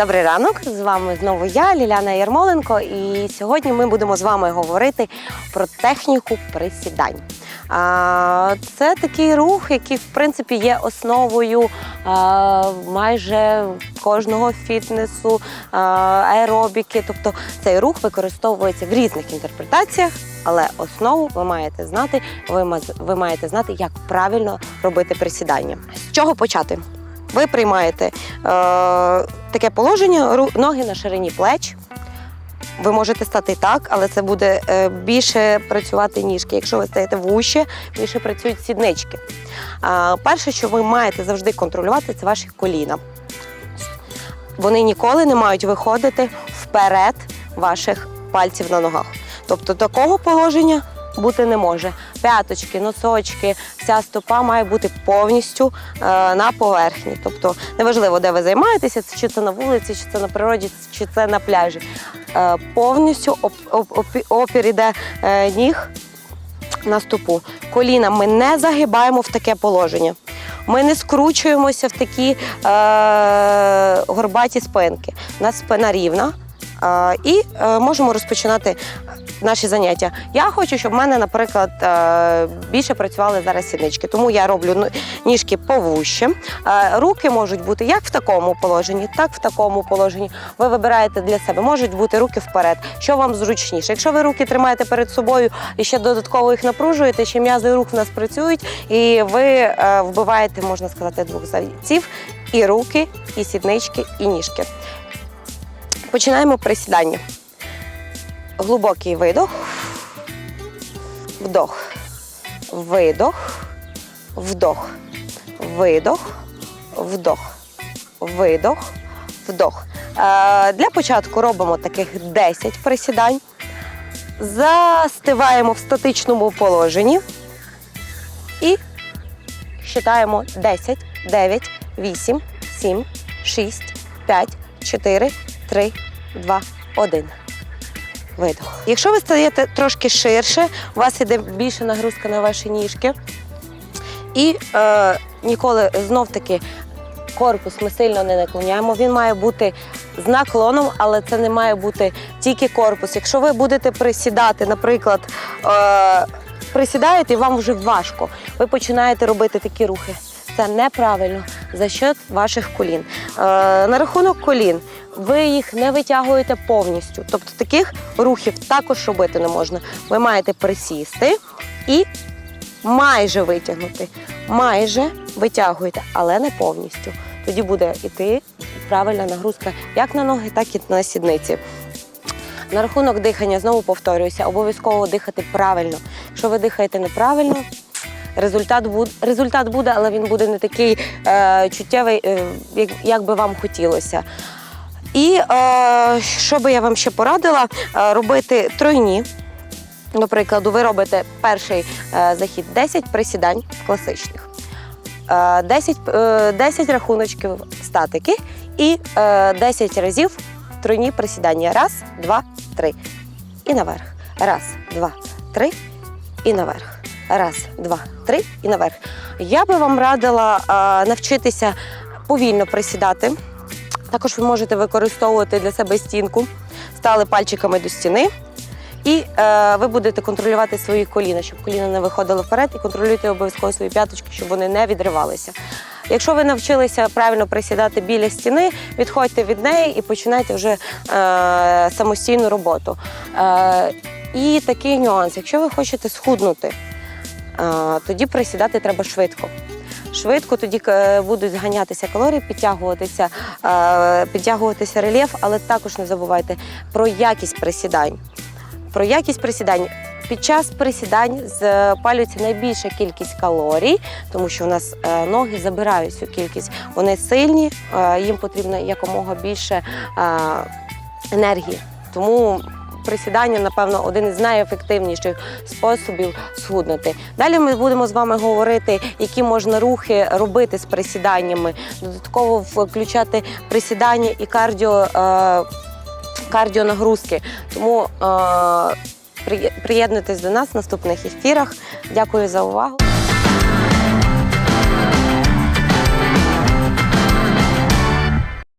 Добрий ранок! З вами знову я, Ліляна Ярмоленко, і сьогодні ми будемо з вами говорити про техніку присідань. Це такий рух, який в принципі є основою майже кожного фітнесу, аеробіки. Тобто цей рух використовується в різних інтерпретаціях, але основу ви маєте знати. Ви маєте знати, як правильно робити присідання. З чого почати? Ви приймаєте е, таке положення, ноги на ширині плеч. Ви можете стати так, але це буде е, більше працювати ніжки. Якщо ви стаєте вуще, більше працюють сіднички. Перше, що ви маєте завжди контролювати, це ваші коліна. Вони ніколи не мають виходити вперед ваших пальців на ногах. Тобто такого положення бути не може. П'яточки, носочки, вся стопа має бути повністю е, на поверхні. Тобто неважливо, де ви займаєтеся, чи це на вулиці, чи це на природі, чи це на пляжі. Е, повністю оп, оп, опі- опір іде е, ніг на стопу. Коліна ми не загибаємо в таке положення. Ми не скручуємося в такі е, горбаті спинки. У нас спина рівна. І можемо розпочинати наші заняття. Я хочу, щоб в мене, наприклад, е, більше працювали зараз сіднички. Тому я роблю ну, ніжки повуще. Е, Руки можуть бути як в такому положенні, так в такому положенні. Ви вибираєте для себе, можуть бути руки вперед, що вам зручніше. Якщо ви руки тримаєте перед собою і ще додатково їх напружуєте, ще м'язи рук в нас працюють, і ви е, вбиваєте, можна сказати, двох зайців і руки, і сіднички, і ніжки. Починаємо присідання. Глибокий видох, вдох, видох, вдох, видох, вдох, видох, вдох. Е, Для початку робимо таких 10 присідань. Застиваємо в статичному положенні. І считаємо 10, 9, 8, 7, 6, 5, 4, 3, 2, 1. Видох. Якщо ви стаєте трошки ширше, у вас іде більше нагрузка на ваші ніжки. І е, ніколи знов-таки корпус ми сильно не наклоняємо. Він має бути з наклоном, але це не має бути тільки корпус. Якщо ви будете присідати, наприклад, е, присідаєте і вам вже важко, ви починаєте робити такі рухи. Це неправильно за счет ваших колін. Е, на рахунок колін ви їх не витягуєте повністю. Тобто таких рухів також робити не можна. Ви маєте присісти і майже витягнути. Майже витягуєте, але не повністю. Тоді буде йти правильна нагрузка як на ноги, так і на сідниці. На рахунок дихання знову повторююся, обов'язково дихати правильно. Якщо ви дихаєте неправильно, результат буде, результат буде, але він буде не такий е, чуттєвий, е, як, як би вам хотілося. І е, що би я вам ще порадила, е, робити тройні. До прикладу, ви робите перший е, захід 10 присідань класичних, е, 10, е, 10 рахуночків статики і е, 10 разів тройні присідання. Раз, два, три. І наверх. Раз, два, три. І наверх. Раз, два, три і наверх. Я би вам радила навчитися повільно присідати. Також ви можете використовувати для себе стінку, стали пальчиками до стіни. І е, ви будете контролювати свої коліна, щоб коліна не виходили вперед, і контролюйте обов'язково свої п'яточки, щоб вони не відривалися. Якщо ви навчилися правильно присідати біля стіни, відходьте від неї і починайте вже е, самостійну роботу. Е, і такий нюанс: якщо ви хочете схуднути, е, тоді присідати треба швидко. Швидко тоді е, будуть зганятися калорії, підтягуватися, е, підтягуватися рельєф, але також не забувайте про якість присідань. Про якість присідань. Під час присідань запалюється найбільша кількість калорій, тому що у нас е, ноги забирають цю кількість. Вони сильні, їм потрібно якомога більше енергії. Тому присідання, напевно, один із найефективніших способів схуднути. Далі ми будемо з вами говорити, які можна рухи робити з присіданнями, додатково включати присідання і кардіо. е, кардіонагрузки. Тому е, приєднуйтесь до нас в наступних ефірах. Дякую за увагу.